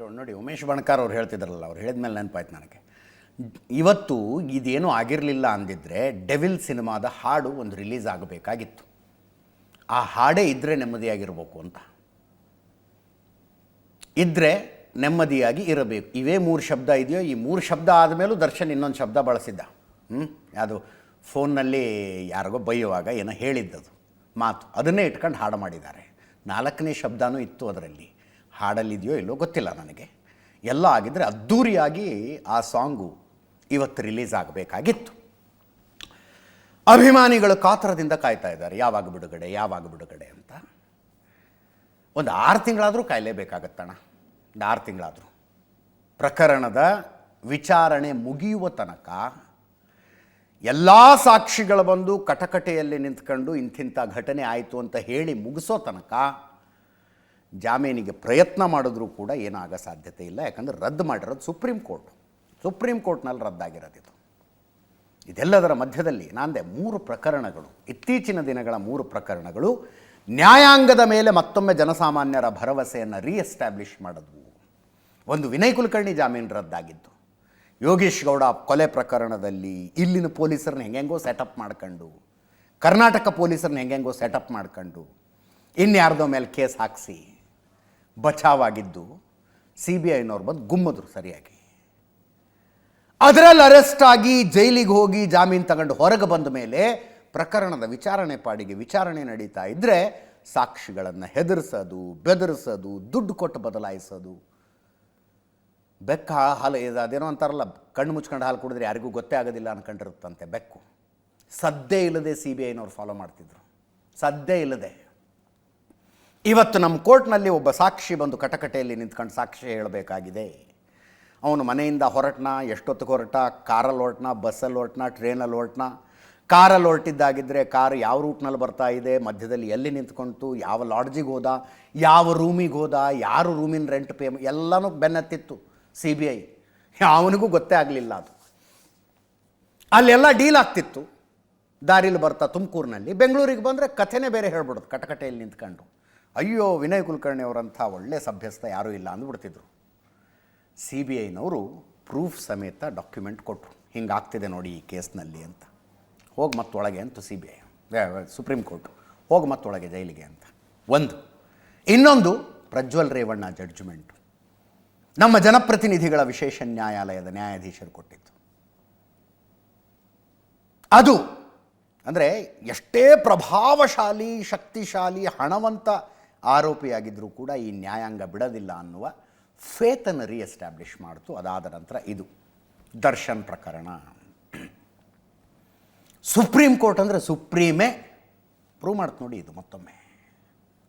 No- ನೋಡಿ, ಉಮೇಶ್ ಬಣಕಾರ್ ಅವ್ರು ಹೇಳ್ತಿದ್ರಲ್ಲ, ಅವ್ರು ಹೇಳಿದ್ಮೇಲೆ ನೆನಪಾಯ್ತು ನನಗೆ. ಇವತ್ತು ಇದೇನೂ ಆಗಿರಲಿಲ್ಲ ಅಂದಿದ್ರೆ ಡೆವಿಲ್ ಸಿನಿಮಾದ ಹಾಡು ಒಂದು ರಿಲೀಸ್ ಆಗಬೇಕಾಗಿತ್ತು. ಆ ಹಾಡೇ ಇದ್ದರೆ ನೆಮ್ಮದಿಯಾಗಿರ್ಬೇಕು ಅಂತ. ಇದ್ದರೆ ನೆಮ್ಮದಿಯಾಗಿ ಇರಬೇಕು. ಇವೇ ಮೂರು ಶಬ್ದ ಇದೆಯೋ, ಈ ಮೂರು ಶಬ್ದ ಆದಮೇಲೂ ದರ್ಶನ್ ಇನ್ನೊಂದು ಶಬ್ದ ಬಳಸಿದ್ದ. ಹ್ಞೂ ಅದು ಫೋನ್ನಲ್ಲಿ ಯಾರಿಗೋ ಬೈಯುವಾಗ ಏನೋ ಹೇಳಿದ್ದದು. ಮಾತು. ಅದನ್ನೇ ಇಟ್ಕೊಂಡು ಹಾಡು ಮಾಡಿದ್ದಾರೆ. ನಾಲ್ಕನೇ ಶಬ್ದನೂ ಇತ್ತು ಅದರಲ್ಲಿ. ಹಾಡಲ್ಲಿದೆಯೋ ಇಲ್ಲೋ ಗೊತ್ತಿಲ್ಲ ನನಗೆ. ಎಲ್ಲ ಆಗಿದ್ದರೆ ಅದ್ಧೂರಿಯಾಗಿ ಆ ಸಾಂಗು ಇವತ್ತು ರಿಲೀಸ್ ಆಗಬೇಕಾಗಿತ್ತು. ಅಭಿಮಾನಿಗಳು ಕಾತರದಿಂದ ಕಾಯ್ತಾ ಇದ್ದಾರೆ, ಯಾವಾಗ ಬಿಡುಗಡೆ ಯಾವಾಗ ಬಿಡುಗಡೆ ಅಂತ. ಒಂದು ಆರು ತಿಂಗಳಾದರೂ ಕಾಯಲೇಬೇಕಾಗತ್ತಣ ಒಂದು ಆರು ತಿಂಗಳಾದರೂ. ಪ್ರಕರಣದ ವಿಚಾರಣೆ ಮುಗಿಯುವ ತನಕ ಎಲ್ಲ ಸಾಕ್ಷಿಗಳು ಬಂದು ಕಟಕಟೆಯಲ್ಲಿ ನಿಂತ್ಕೊಂಡು ಇಂಥಿಂಥ ಘಟನೆ ಆಯಿತು ಅಂತ ಹೇಳಿ ಮುಗಿಸೋ ತನಕ ಜಾಮೀನಿಗೆ ಪ್ರಯತ್ನ ಮಾಡಿದ್ರೂ ಕೂಡ ಏನಾಗೋ ಸಾಧ್ಯತೆ ಇಲ್ಲ. ಯಾಕಂದರೆ ರದ್ದು ಮಾಡಿರೋದು ಸುಪ್ರೀಂ ಕೋರ್ಟ್. ಸುಪ್ರೀಂ ಕೋರ್ಟ್ನಲ್ಲಿ ರದ್ದಾಗಿರೋದಿತ್ತು ಇದೆಲ್ಲದರ ಮಧ್ಯದಲ್ಲಿ ನಾಂದೆ ಮೂರು ಪ್ರಕರಣಗಳು, ಇತ್ತೀಚಿನ ದಿನಗಳ ಮೂರು ಪ್ರಕರಣಗಳು, ನ್ಯಾಯಾಂಗದ ಮೇಲೆ ಮತ್ತೊಮ್ಮೆ ಜನಸಾಮಾನ್ಯರ ಭರವಸೆಯನ್ನು ರೀಎಸ್ಟಾಬ್ಲಿಷ್ ಮಾಡಿದ್ವು. ಒಂದು ವಿನಯ್ ಕುಲಕರ್ಣಿ ಜಾಮೀನು ರದ್ದಾಗಿದ್ದು ಯೋಗೇಶ್ ಗೌಡ ಕೊಲೆ ಪ್ರಕರಣದಲ್ಲಿ ಇಲ್ಲಿನ ಪೊಲೀಸರನ್ನ ಹೆಂಗೆಂಗೋ ಸೆಟಪ್ ಮಾಡ್ಕೊಂಡು, ಕರ್ನಾಟಕ ಪೊಲೀಸರನ್ನ ಹೆಂಗೆಂಗೋ ಸೆಟಪ್ ಮಾಡ್ಕೊಂಡು, ಇನ್ಯಾರ್ದೋ ಮೇಲೆ ಕೇಸ್ ಹಾಕಿಸಿ ಬಚಾವಾಗಿದ್ದು ಸಿ ಬಿ ಐನವ್ರು ಬಂದು ಗುಮ್ಮದ್ರು ಸರಿಯಾಗಿ. ಅದರಲ್ಲಿ ಅರೆಸ್ಟ್ ಆಗಿ ಜೈಲಿಗೆ ಹೋಗಿ ಜಾಮೀನು ತಗೊಂಡು ಹೊರಗೆ ಬಂದ ಮೇಲೆ ಪ್ರಕರಣದ ವಿಚಾರಣೆ ಪಾಡಿಗೆ ವಿಚಾರಣೆ ನಡೀತಾ ಇದ್ದರೆ ಸಾಕ್ಷಿಗಳನ್ನು ಹೆದರಿಸೋದು, ಬೆದರಿಸೋದು, ದುಡ್ಡು ಕೊಟ್ಟು ಬದಲಾಯಿಸೋದು. ಬೆಕ್ಕ, ಹಾಲು ಅದೇನೋ ಅಂತಾರಲ್ಲ, ಕಣ್ಣು ಮುಚ್ಕೊಂಡು ಹಾಲು ಕುಡಿದ್ರೆ ಯಾರಿಗೂ ಗೊತ್ತೇ ಆಗೋದಿಲ್ಲ ಅನ್ಕೊಂಡಿರುತ್ತಂತೆ ಬೆಕ್ಕು. ಸದ್ದೇ ಇಲ್ಲದೆ ಸಿ ಬಿ ಐನವ್ರು ಫಾಲೋ ಮಾಡ್ತಿದ್ರು. ಸದ್ದೇ ಇಲ್ಲದೆ. ಇವತ್ತು ನಮ್ಮ ಕೋರ್ಟ್ನಲ್ಲಿ ಒಬ್ಬ ಸಾಕ್ಷಿ ಬಂದು ಕಟಕಟೆಯಲ್ಲಿ ನಿಂತ್ಕೊಂಡು ಸಾಕ್ಷಿ ಹೇಳಬೇಕಾಗಿದೆ. ಅವನು ಮನೆಯಿಂದ ಹೊರಟನ, ಎಷ್ಟೊತ್ತಿಗೆ ಹೊರಟ ಕಾರಲ್ಲಿ ಹೊರಟನ, ಬಸ್ಸಲ್ಲಿ ಹೊರಟ್ನ, ಟ್ರೈನಲ್ಲಿ ಹೊರಟನ? ಕಾರಲ್ಲಿ ಹೊರಟಿದ್ದಾಗಿದ್ದರೆ ಕಾರ್ ಯಾವ ರೂಟ್ನಲ್ಲಿ ಬರ್ತಾ ಇದೆ, ಮಧ್ಯದಲ್ಲಿ ಎಲ್ಲಿ ನಿಂತ್ಕೊಂತು, ಯಾವ ಲಾಡ್ಜಿಗೆ ಹೋದ, ಯಾವ ರೂಮಿಗೆ ಹೋದ, ಯಾರು ರೂಮಿನ ರೆಂಟ್ ಪೇ ಎಲ್ಲನೂ ಬೆನ್ನತ್ತಿತ್ತು ಸಿ ಬಿ ಐ. ಅವನಿಗೂ ಗೊತ್ತೇ ಆಗಲಿಲ್ಲ ಅದು. ಅಲ್ಲೆಲ್ಲ ಡೀಲ್ ಆಗ್ತಿತ್ತು. ದಾರಿಲಿ ಬರ್ತಾ ತುಮಕೂರಿನಲ್ಲಿ. ಬೆಂಗಳೂರಿಗೆ ಬಂದರೆ ಕಥೆನೇ ಬೇರೆ ಹೇಳ್ಬಿಡೋದು ಕಟಕಟೆಯಲ್ಲಿ ನಿಂತ್ಕೊಂಡು. ಅಯ್ಯೋ, ವಿನಯ್ ಕುಲಕರ್ಣಿ ಅವರಂಥ ಒಳ್ಳೆ ಸಭ್ಯಸ್ಥ ಯಾರೂ ಇಲ್ಲ ಅಂದ್ಬಿಡ್ತಿದ್ರು. ಸಿ ಬಿ ಐನವರು ಪ್ರೂಫ್ ಸಮೇತ ಡಾಕ್ಯುಮೆಂಟ್ ಕೊಟ್ಟರು ಹಿಂಗಾಗ್ತಿದೆ ನೋಡಿ ಈ ಕೇಸ್ನಲ್ಲಿ ಅಂತ. ಹೋಗಿ ಮತ್ತೊಳಗೆ ಅಂತ C B I supreme court. ಹೋಗಿ ಮತ್ತೊಳಗೆ ಜೈಲಿಗೆ ಅಂತ. ಒಂದು. ಇನ್ನೊಂದು, ಪ್ರಜ್ವಲ್ ರೇವಣ್ಣ ಜಡ್ಜ್ಮೆಂಟು. ನಮ್ಮ ಜನಪ್ರತಿನಿಧಿಗಳ ವಿಶೇಷ ನ್ಯಾಯಾಲಯದ ನ್ಯಾಯಾಧೀಶರು ಕೊಟ್ಟಿತ್ತು ಅದು, ಅಂದರೆ ಎಷ್ಟೇ ಪ್ರಭಾವಶಾಲಿ, ಶಕ್ತಿಶಾಲಿ, ಹಣವಂತ ಆರೋಪಿಯಾಗಿದ್ದರೂ ಕೂಡ ಈ ನ್ಯಾಯಾಂಗ ಬಿಡೋದಿಲ್ಲ ಅನ್ನುವ ಫೇತನ್ನು ರಿಎಸ್ಟಾಬ್ಲಿಷ್ ಮಾಡ್ತು. ಅದಾದ ನಂತರ ಇದು ದರ್ಶನ್ ಪ್ರಕರಣ. ಸುಪ್ರೀಂ ಕೋರ್ಟ್ ಅಂದರೆ ಸುಪ್ರೀಮೇ. ಪ್ರೂವ್ ಮಾಡ್ತು ನೋಡಿ ಇದು ಮತ್ತೊಮ್ಮೆ.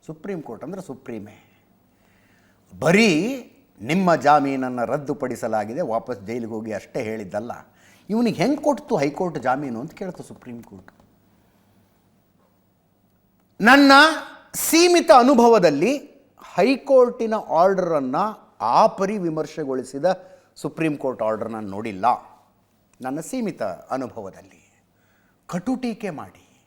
ಸುಪ್ರೀಂ ಕೋರ್ಟ್ ಅಂದರೆ ಸುಪ್ರೀಮೇ. ಬರೀ ನಿಮ್ಮ ಜಾಮೀನನ್ನು ರದ್ದುಪಡಿಸಲಾಗಿದೆ, ವಾಪಸ್ ಜೈಲಿಗೆ ಹೋಗಿ ಅಷ್ಟೇ ಹೇಳಿದ್ದಲ್ಲ. ಇವನಿಗೆ ಹೆಂಗೆ ಕೊಡ್ತು ಹೈಕೋರ್ಟ್ ಜಾಮೀನು ಅಂತ ಕೇಳ್ತು ಸುಪ್ರೀಂ ಕೋರ್ಟ್. ನನ್ನ ಸೀಮಿತ ಅನುಭವದಲ್ಲಿ ಹೈಕೋರ್ಟಿನ ಆರ್ಡರನ್ನು ಆ ಪರಿ ವಿಮರ್ಶೆಗೊಳಿಸಿದ ಸುಪ್ರೀಂ ಕೋರ್ಟ್ ಆರ್ಡರ್ ನೋಡಿಲ್ಲ. ನನ್ನ ಸೀಮಿತ ಅನುಭವದಲ್ಲಿ. ಕಟು ಟೀಕೆ ಮಾಡಿ.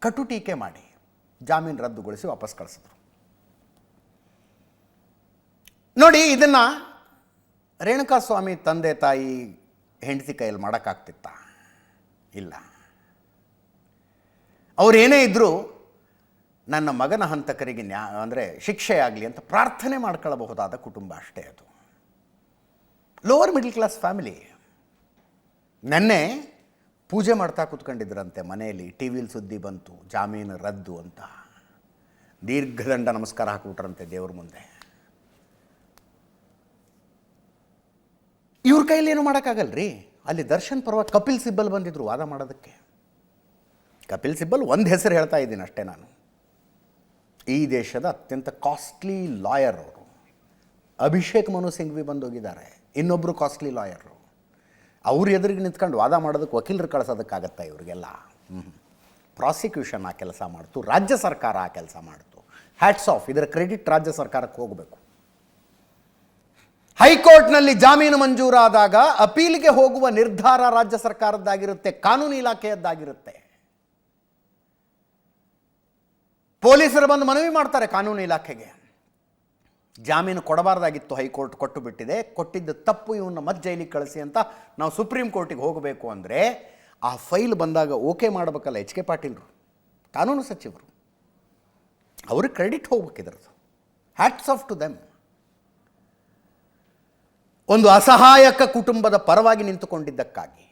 ಕಟು ಟೀಕೆ ಮಾಡಿ. ಜಾಮೀನು ರದ್ದುಗೊಳಿಸಿ ವಾಪಸ್ ಕಳಿಸಿದ್ರು. ನೋಡಿ, ಇದನ್ನು ರೇಣುಕಾಸ್ವಾಮಿ ತಂದೆ ತಾಯಿ ಹೆಂಡತಿ ಕೈಯಲ್ಲಿ ಮಾಡೋಕ್ಕಾಗ್ತಿತ್ತ? ಇಲ್ಲ. ಅವರೇನೇ ಇದ್ದರೂ ನನ್ನ ಮಗನ ಹಂತಕರಿಗೆ ನ್ಯಾ, ಅಂದರೆ ಶಿಕ್ಷೆಯಾಗಲಿ ಅಂತ ಪ್ರಾರ್ಥನೆ ಮಾಡ್ಕೊಳ್ಳಬಹುದಾದ ಕುಟುಂಬ ಅಷ್ಟೇ ಅದು. ಲೋವರ್ ಮಿಡ್ಲ್ ಕ್ಲಾಸ್ ಫ್ಯಾಮಿಲಿ ನೆನ್ನೆ ಪೂಜೆ ಮಾಡ್ತಾ ಕೂತ್ಕೊಂಡಿದ್ರಂತೆ ಮನೆಯಲ್ಲಿ ಟಿ ವಿಲಿ ಸುದ್ದಿ ಬಂತು, ಜಾಮೀನು ರದ್ದು ಅಂತ. ದೀರ್ಘದಂಡ ನಮಸ್ಕಾರ ಹಾಕಿಬಿಟ್ರಂತೆ ದೇವ್ರ ಮುಂದೆ. ಇವ್ರ ಕೈಯಲ್ಲಿ ಏನು ಮಾಡೋಕ್ಕಾಗಲ್ರಿ? ಅಲ್ಲಿ ದರ್ಶನ್ ಪರ್ವ ಕಪಿಲ್ ಸಿಬ್ಬಲ್ ಬಂದಿದ್ರು ವಾದ ಮಾಡೋದಕ್ಕೆ. ಕಪಿಲ್ ಸಿಬ್ಬಲ್ ಒಂದು ಹೆಸರು ಹೇಳ್ತಾ ಇದ್ದೀನಿ ಅಷ್ಟೇ ನಾನು. ಈ ದೇಶದ ಅತ್ಯಂತ ಕಾಸ್ಟ್ಲಿ ಲಾಯರ್ ಅವರು. ಅಭಿಷೇಕ್ ಮನು ಸಿಂಘ್ವಿ ಬಂದೋಗಿದ್ದಾರೆ. ಇನ್ನೊಬ್ಬರು ಕಾಸ್ಟ್ಲಿ ಲಾಯರು ಅವ್ರ ಎದುರಿಗೆ ನಿಂತ್ಕೊಂಡು ವಾದ ಮಾಡೋದಕ್ಕೆ ವಕೀಲರು ಕಳಿಸೋದಕ್ಕಾಗತ್ತಾ ಇವರಿಗೆಲ್ಲ? ಪ್ರಾಸಿಕ್ಯೂಷನ್ ಆ ಕೆಲಸ ಮಾಡ್ತು, ರಾಜ್ಯ ಸರ್ಕಾರ ಆ ಕೆಲಸ ಮಾಡ್ತು. ಹ್ಯಾಟ್ಸ್ ಆಫ್ ಇದರ ಕ್ರೆಡಿಟ್ ರಾಜ್ಯ ಸರ್ಕಾರಕ್ಕೆ ಹೋಗಬೇಕು. ಹೈಕೋರ್ಟ್ನಲ್ಲಿ ಜಾಮೀನು ಮಂಜೂರಾದಾಗ ಅಪೀಲ್ಗೆ ಹೋಗುವ ನಿರ್ಧಾರ ರಾಜ್ಯ ಸರ್ಕಾರದ್ದಾಗಿರುತ್ತೆ, ಕಾನೂನು ಇಲಾಖೆಯದ್ದಾಗಿರುತ್ತೆ. ಪೊಲೀಸರು ಬಂದು ಮನವಿ ಮಾಡ್ತಾರೆ ಕಾನೂನು ಇಲಾಖೆಗೆ. ಜಾಮೀನು ಕೊಡಬಾರ್ದಾಗಿತ್ತು ಹೈಕೋರ್ಟ್ ಕೊಟ್ಟು ಬಿಟ್ಟಿದೆ ಕೊಟ್ಟಿದ್ದ ತಪ್ಪು ಇವನ್ನ ಮತ್ತೆ ಜೈಲಿಗೆ ಕಳಿಸಿ ಅಂತ ನಾವು ಸುಪ್ರೀಂ ಕೋರ್ಟಿಗೆ ಹೋಗಬೇಕು ಅಂದರೆ ಆ ಫೈಲ್ ಬಂದಾಗ ಓಕೆ ಮಾಡಬೇಕಲ್ಲ ಎಚ್ ಕೆ ಪಾಟೀಲ್ರು, ಕಾನೂನು ಸಚಿವರು. ಅವ್ರಿಗೆ ಕ್ರೆಡಿಟ್ ಹೋಗ್ಬೇಕಿದ್ರದ್ದು ಹ್ಯಾಟ್ಸ್ ಆಫ್ ಟು ದೆಮ್ ಒಂದು ಅಸಹಾಯಕ ಕುಟುಂಬದ ಪರವಾಗಿ ನಿಂತುಕೊಂಡಿದ್ದಕ್ಕಾಗಿ.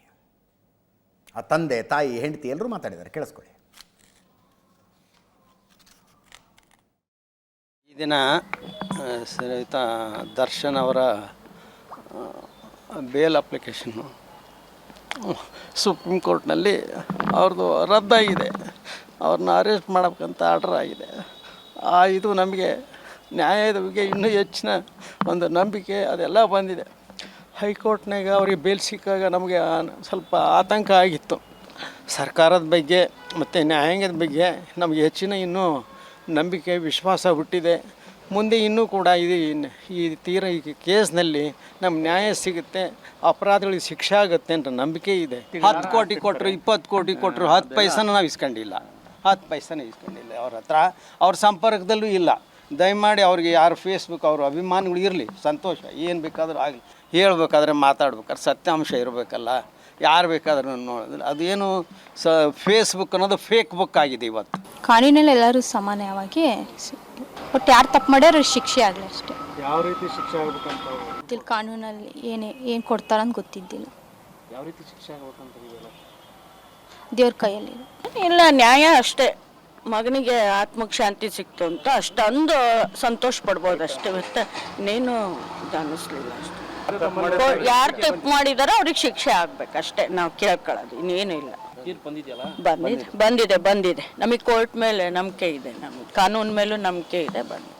ಆ ತಂದೆ, ತಾಯಿ, ಹೆಂಡತಿ ಎಲ್ಲರೂ ಮಾತಾಡಿದ್ದಾರೆ, ಕೇಳಿಸ್ಕೊಳ್ಳಿ. ಈ ದಿನ ಶ್ರೀಯುತ ದರ್ಶನ್ ಅವರ ಬೇಲ್ ಅಪ್ಲಿಕೇಶನ್ನು ಸುಪ್ರೀಂ ಕೋರ್ಟ್ನಲ್ಲಿ ಅವ್ರದ್ದು ರದ್ದಾಗಿದೆ. ಅವ್ರನ್ನ ಅರೆಸ್ಟ್ ಮಾಡಬೇಕಂತ ಆರ್ಡರ್ ಆಗಿದೆ. ಆ, ಇದು ನಮಗೆ ನ್ಯಾಯದ ಬಗ್ಗೆ ಇನ್ನೂ ಹೆಚ್ಚಿನ ಒಂದು ನಂಬಿಕೆ ಅದೆಲ್ಲ ಬಂದಿದೆ. ಹೈಕೋರ್ಟ್ನಾಗ ಅವ್ರಿಗೆ ಬೇಲ್ ಸಿಕ್ಕಾಗ ನಮಗೆ ಸ್ವಲ್ಪ ಆತಂಕ ಆಗಿತ್ತು. ಸರ್ಕಾರದ ಬಗ್ಗೆ ಮತ್ತು ನ್ಯಾಯಾಂಗದ ಬಗ್ಗೆ ನಮಗೆ ಹೆಚ್ಚಿನ ಇನ್ನೂ ನಂಬಿಕೆ, ವಿಶ್ವಾಸ ಹುಟ್ಟಿದೆ. ಮುಂದೆ ಇನ್ನೂ ಕೂಡ ಇದು ಈ ತೀರ ಈ ಕೇಸ್ನಲ್ಲಿ ನಮ್ಮ ನ್ಯಾಯ ಸಿಗುತ್ತೆ, ಅಪರಾಧಗಳಿಗೆ ಶಿಕ್ಷೆ ಆಗುತ್ತೆ ಅಂತ ನಂಬಿಕೆ ಇದೆ. ಹತ್ತು ಕೋಟಿ ಕೊಟ್ಟರು ಇಪ್ಪತ್ತು ಕೋಟಿ ಕೊಟ್ಟರು ಹತ್ತು ಪೈಸನ ನಾವು ಇಸ್ಕೊಂಡಿಲ್ಲ. ಹತ್ತು ಪೈಸನ ಇಸ್ಕೊಂಡಿಲ್ಲ ಅವ್ರ ಹತ್ರ. ಅವ್ರ ಸಂಪರ್ಕದಲ್ಲೂ ಇಲ್ಲ. ದಯಮಾಡಿ ಅವ್ರಿಗೆ ಯಾರು ಫೇಸ್ಬುಕ್ ಅವರು ಅಭಿಮಾನಿಗಳು ಇರಲಿ, ಸಂತೋಷ. ಏನು ಬೇಕಾದರೂ ಆಗಲಿ. ಹೇಳ್ಬೇಕಾದ್ರೆ ಮಾತಾಡ್ಬೇಕಾದ್ರೆ ಸತ್ಯಾಂಶ ಇರಬೇಕಲ್ಲ. ಯಾರು ಬೇಕಾದ್ರೂ ನೋಡಿದ್ರೆ ಅದೇನು ಸ ಫೇಸ್ಬುಕ್ ಅನ್ನೋದು ಫೇಕ್ ಬುಕ್ ಆಗಿದೆ ಇವತ್ತು. ಕಾನೂನಲ್ಲಿ ಎಲ್ಲರೂ ಸಮಾನವಾಗಿ ಬಟ್ ಒಟ್ಟು ಯಾರು ತಪ್ಪು ಮಾಡ್ಯಾರ ಶಿಕ್ಷೆ ಆಗಲಿ ಅಷ್ಟೇ. ಯಾವ ರೀತಿ ಶಿಕ್ಷೆ ಆಗ್ಬೇಕಂತ ಗೊತ್ತಿಲ್ಲ ಕಾನೂನಲ್ಲಿ ಏನೇ ಏನು ಕೊಡ್ತಾರಂತ ಗೊತ್ತಿದ್ದಿಲ್ಲ. ಯಾವ ರೀತಿ ಶಿಕ್ಷೆ ಆಗ್ಬೇಕಂತ ಇದೆಯಲ್ಲ ದೇವ್ರ ಕೈಯಲ್ಲಿ ಇಲ್ಲ ನ್ಯಾಯ ಅಷ್ಟೇ. ಮಗನಿಗೆ ಆತ್ಮಕ್ಕೆ ಶಾಂತಿ ಸಿಕ್ತು ಅಂತ ಅಷ್ಟೊಂದು ಸಂತೋಷ ಪಡ್ಬೋದು ಅಷ್ಟೇ. ಮತ್ತೆ ಇನ್ನೇನು ಇದು ಅನ್ನಿಸ್ಲಿಲ್ಲ ಅಷ್ಟೇ. ಯಾರು ತಪ್ಪು ಮಾಡಿದಾರೋ ಅವ್ರಿಗೆ ಶಿಕ್ಷೆ ಆಗ್ಬೇಕು ಅಷ್ಟೇ ನಾವು ಕೇಳ್ಕೊಳ್ಳೋದು. ಇನ್ನೇನು ಇಲ್ಲ. ಬಂದಿದೆಯಲ್ಲ? ಬಂದಿದೆ ಬಂದಿದೆ. ಬಂದಿದೆ ನಮಗೆ ಕೋರ್ಟ್ ಮೇಲೆ ನಂಬಿಕೆ ಇದೆ ನಮ್ಗೆ ಕಾನೂನು ಮೇಲೂ ನಂಬಿಕೆ ಇದೆ ಬಂದಿದೆ.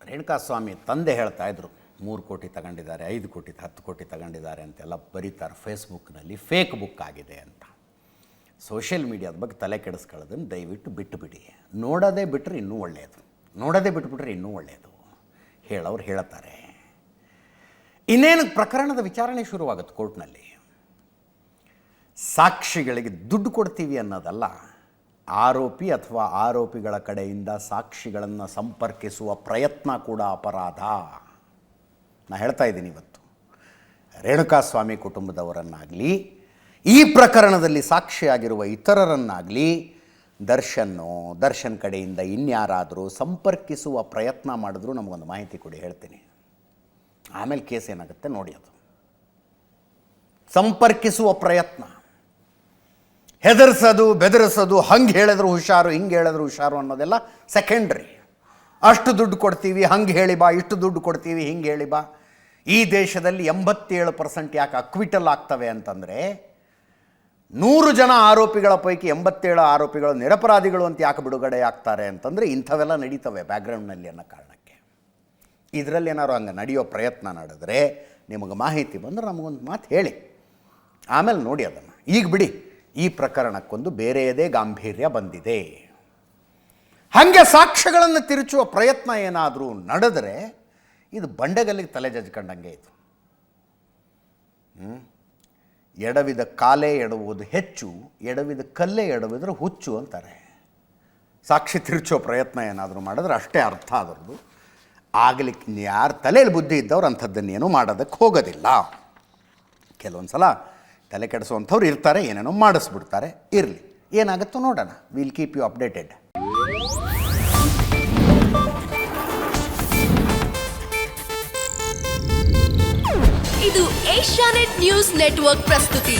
ರೇಣುಕಾಸ್ವಾಮಿ ತಂದೆ ಹೇಳ್ತಾ ಇದ್ರು ಮೂರು ಕೋಟಿ ತಗೊಂಡಿದ್ದಾರೆ ಐದು ಕೋಟಿ ಹತ್ತು ಕೋಟಿ ತಗೊಂಡಿದ್ದಾರೆ ಅಂತೆಲ್ಲ ಬರೀತಾರೆ ಫೇಸ್ಬುಕ್ನಲ್ಲಿ ಫೇಕ್ ಬುಕ್ ಆಗಿದೆ ಅಂತ. ಸೋಷಿಯಲ್ ಮೀಡಿಯಾದ ಬಗ್ಗೆ ತಲೆ ಕೆಡಿಸ್ಕೊಳ್ಳೋದನ್ನು ದಯವಿಟ್ಟು ಬಿಟ್ಟುಬಿಡಿ. ನೋಡೋದೇ ಬಿಟ್ಟರೆ ಇನ್ನೂ ಒಳ್ಳೆಯದು ನೋಡೋದೇ ಬಿಟ್ಬಿಟ್ರೆ ಇನ್ನೂ ಒಳ್ಳೆಯದು ಹೇಳೋರು ಹೇಳ್ತಾರೆ ಇನ್ನೇನು ಪ್ರಕರಣದ ವಿಚಾರಣೆ ಶುರುವಾಗುತ್ತೆ ಕೋರ್ಟ್ನಲ್ಲಿ? ಸಾಕ್ಷಿಗಳಿಗೆ ದುಡ್ಡು ಕೊಡ್ತೀವಿ ಅನ್ನೋದಲ್ಲ, ಆರೋಪಿ ಅಥವಾ ಆರೋಪಿಗಳ ಕಡೆಯಿಂದ ಸಾಕ್ಷಿಗಳನ್ನು ಸಂಪರ್ಕಿಸುವ ಪ್ರಯತ್ನ ಕೂಡ ಅಪರಾಧ. ನಾನು ಹೇಳ್ತಾ ಇದ್ದೀನಿ ಇವತ್ತು. ರೇಣುಕಾಸ್ವಾಮಿ ಕುಟುಂಬದವರನ್ನಾಗಲಿ, ಈ ಪ್ರಕರಣದಲ್ಲಿ ಸಾಕ್ಷಿಯಾಗಿರುವ ಇತರರನ್ನಾಗಲಿ ದರ್ಶನ್ನು ದರ್ಶನ್ ಕಡೆಯಿಂದ ಇನ್ಯಾರಾದರೂ ಸಂಪರ್ಕಿಸುವ ಪ್ರಯತ್ನ ಮಾಡಿದ್ರು ನಮಗೊಂದು ಮಾಹಿತಿ ಕೊಡಿ, ಹೇಳ್ತೀನಿ. ಆಮೇಲೆ ಕೇಸ್ ಏನಾಗುತ್ತೆ ನೋಡಿ ಅದು. ಸಂಪರ್ಕಿಸುವ ಪ್ರಯತ್ನ. ಹೆದರ್ಸೋದು, ಬೆದರಿಸೋದು, ಹಂಗೆ ಹೇಳಿದ್ರು ಹುಷಾರು, ಹಿಂಗೆ ಹೇಳಿದ್ರು ಹುಷಾರು ಅನ್ನೋದೆಲ್ಲ ಸೆಕೆಂಡ್ರಿ ಅಷ್ಟು ದುಡ್ಡು ಕೊಡ್ತೀವಿ, ಹಂಗೆ ಹೇಳಿ ಬಾ, ಇಷ್ಟು ದುಡ್ಡು ಕೊಡ್ತೀವಿ, ಹಿಂಗೆ ಹೇಳಿ ಬಾ. ಈ ದೇಶದಲ್ಲಿ ಎಂಬತ್ತೇಳು ಪರ್ಸೆಂಟ್ ಯಾಕೆ ಅಕ್ವಿಟಲ್ ಆಗ್ತವೆ ಅಂತಂದರೆ, ನೂರು ಜನ ಆರೋಪಿಗಳ ಪೈಕಿ ಎಂಬತ್ತೇಳು ಆರೋಪಿಗಳು ನಿರಪರಾಧಿಗಳು ಅಂತ ಯಾಕೆ ಬಿಡುಗಡೆ ಆಗ್ತಾರೆ ಅಂತಂದರೆ ಇಂಥವೆಲ್ಲ ನಡೀತವೆ ಬ್ಯಾಕ್ಗ್ರೌಂಡ್ನಲ್ಲಿ ಅನ್ನೋ ಕಾರಣಕ್ಕೆ. ಇದರಲ್ಲಿ ಏನಾದ್ರು ಹಂಗೆ ನಡೆಯೋ ಪ್ರಯತ್ನ ನಡೆದ್ರೆ ನಿಮಗೆ ಮಾಹಿತಿ ಬಂದರೆ ನಮಗೊಂದು ಮಾತು ಹೇಳಿ. ಆಮೇಲೆ ನೋಡಿ ಅದನ್ನು. ಈಗ ಬಿಡಿ. ಈ ಪ್ರಕರಣಕ್ಕೊಂದು ಬೇರೆಯದೇ ಗಾಂಭೀರ್ಯ ಬಂದಿದೆ. ಹಾಗೆ ಸಾಕ್ಷ್ಯಗಳನ್ನು ತಿರುಚುವ ಪ್ರಯತ್ನ ಏನಾದರೂ ನಡೆದರೆ ಇದು ಬಂಡೆಗಲ್ಲಿಗೆ ತಲೆ ಜಜ್ಕೊಂಡಂಗೆ ಇದು? ಎಡವಿದ ಕಾಲೇ ಎಡವುವುದು ಹೆಚ್ಚು, ಎಡವಿದ ಕಲ್ಲೇ ಎಡವಿದ್ರೆ ಹುಚ್ಚು ಅಂತಾರೆ. ಸಾಕ್ಷಿ ತಿರುಚೋ ಪ್ರಯತ್ನ ಏನಾದರೂ ಮಾಡಿದ್ರೆ ಅಷ್ಟೇ ಅರ್ಥ ಅದರದು ಆಗಲಿಕ್ಕೆ ಯಾರು ತಲೆಯಲ್ಲಿ ಬುದ್ಧಿ ಇದ್ದವ್ರು ಅಂಥದ್ದನ್ನೇನು ಮಾಡೋದಕ್ಕೆ ಹೋಗೋದಿಲ್ಲ. ಕೆಲವೊಂದು ಸಲ ತಲೆ ಕೆಡಿಸುವಂಥವ್ರು ಇರ್ತಾರೆ, ಏನೇನೋ ಮಾಡಿಸ್ಬಿಡ್ತಾರೆ, ಇರಲಿ. ಏನಾಗುತ್ತೋ ನೋಡೋಣ. ವಿಲ್ ಕೀಪ್ ಯು ಅಪ್ಡೇಟೆಡ್ ಇದು ಏಷ್ಯಾನೆಟ್ ನ್ಯೂಸ್ ನೆಟ್ವರ್ಕ್ ಪ್ರಸ್ತುತಿ.